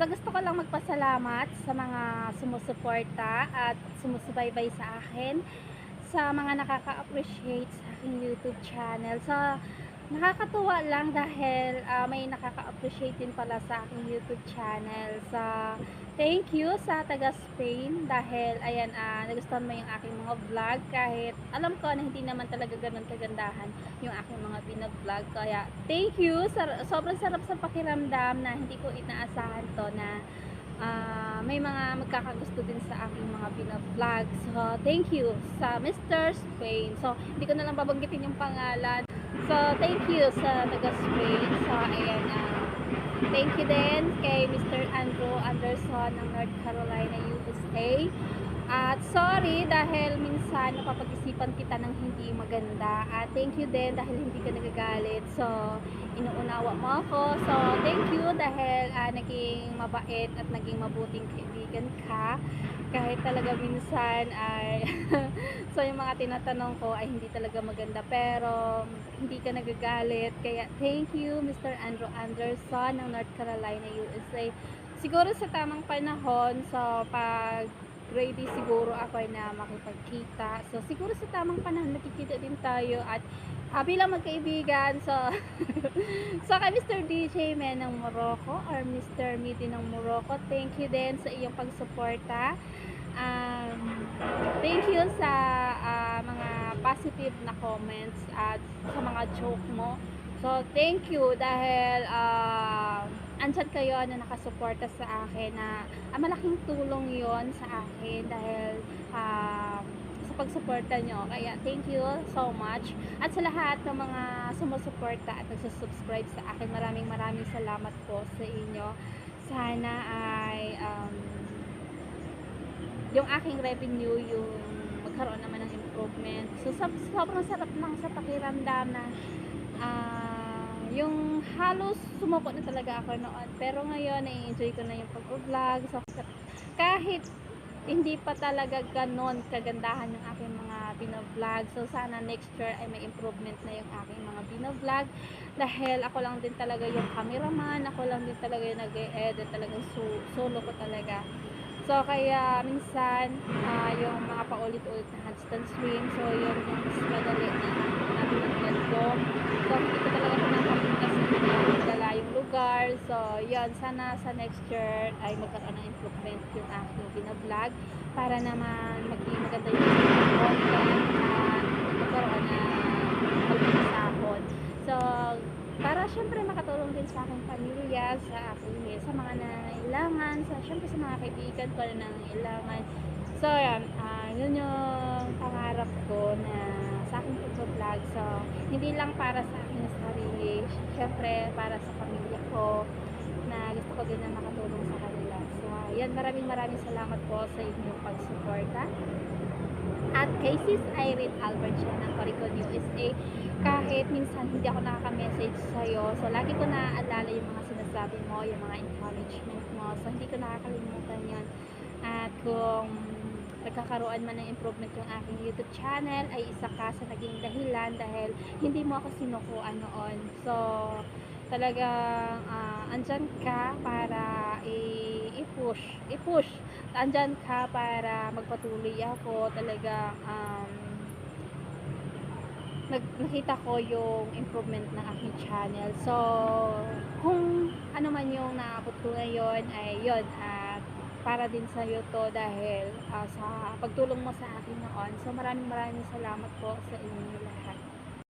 So gusto ko lang magpasalamat sa mga sumusuporta at sumusubaybay sa akin, sa mga nakaka-appreciate sa aking YouTube channel. So nakakatuwa lang dahil ah, may nakaka-appreciate din pala sa aking YouTube channel. So thank you sa taga Spain dahil ayan ah, nagustuhan mo yung aking mga vlog kahit alam ko na hindi naman talaga ganun kagandahan yung aking mga binag-vlog. Kaya thank you. Sar- sobrang sarap sa pakiramdam na hindi ko inaasahan to na ah, may mga magkakagusto din sa aking mga binag-vlog. So thank you sa Mr. Spain. So hindi ko na lang babanggitin yung pangalan. So thank you sa taga Spain. So ayan ah, Thank you din kay Mr. Andrew Anderson ng North Carolina, USA. At sorry dahil minsan napapag-isipan kita ng hindi maganda. At thank you din dahil hindi ka nagagalit. So, inuunawa mo ako. So, thank you dahil ah, naging mabait at naging mabuting kaibigan ka. Kahit talaga minsan ay so yung mga tinatanong ko ay hindi talaga maganda pero hindi ka nagagalit. Kaya thank you Mr. Andrew Anderson ng North Carolina, USA. Siguro sa tamang panahon, so pag ready siguro ako na makipagkita. So siguro sa tamang panahon nakikita din tayo at ah, bilang magkaibigan, so so kay Mr. DJ Men ng Morocco or Mr. Midi ng Morocco, thank you din sa iyong pagsuporta. Um, thank you sa ah, mga positive na comments at sa mga joke mo. So, thank you dahil uh, andyan kayo na nakasuporta sa akin na ah, malaking tulong yon sa akin dahil ah, sa pagsuporta nyo. Kaya, thank you so much. At sa lahat ng mga sumusuporta at nagsusubscribe sa akin, maraming maraming salamat po sa inyo. Sana ay um, yung aking revenue yung magkaroon naman ng improvement. So, sob- sobrang sarap lang sa pakiramdam na ah, yung halos sumuko na talaga ako noon. Pero ngayon, na-enjoy ko na yung pag-vlog. So, kahit hindi pa talaga ganon kagandahan yung aking mga binablog. So, sana next year ay may improvement na yung aking mga binablog. Dahil ako lang din talaga yung cameraman. Ako lang din talaga yung nag-edit. Talagang solo ko talaga. So, kaya minsan, ah, yung mga paulit-ulit na handstand swing, so yun yung mas madali na natutunan ko. So, ko talaga pinapapunta sa mga lalayong lugar. So, yun, sana sa next year ay magkaroon ng improvement yung aking binablog para naman maging maganda yung content at magkaroon na maging sahod. So, para syempre makatulong din sa aking pamilya, sa aking sa mga nangailangan, sa syempre sa mga kaibigan ko na nangailangan. So, yan, ah, yun yung pangarap ko na sa aking pag-vlog. So, hindi lang para sa aking sarili, syempre para sa pamilya ko na gusto ko din na makatulong sa kanila. So, ah, yan, maraming maraming salamat po sa inyong pagsuporta. At kay Sis Irene Albert siya ng Coricon USA, kahit minsan hindi ako nakaka-message sa'yo, so lagi ko naaalala yung mga sinasabi mo, yung mga encouragement mo, so hindi ko nakakalimutan yan. At kung nagkakaroon man ng improvement yung aking YouTube channel, ay isa ka sa naging dahilan dahil hindi mo ako sinukuan noon. So, talagang ah, andyan ka para i-push, i-push. Andyan ka para magpatuloy ako talaga um, nag, nakita ko yung improvement ng aking channel. So, kung ano man yung naabot ko ngayon ay yun at para din sa iyo to dahil ah, sa pagtulong mo sa akin noon. So, maraming maraming salamat po sa inyo lahat.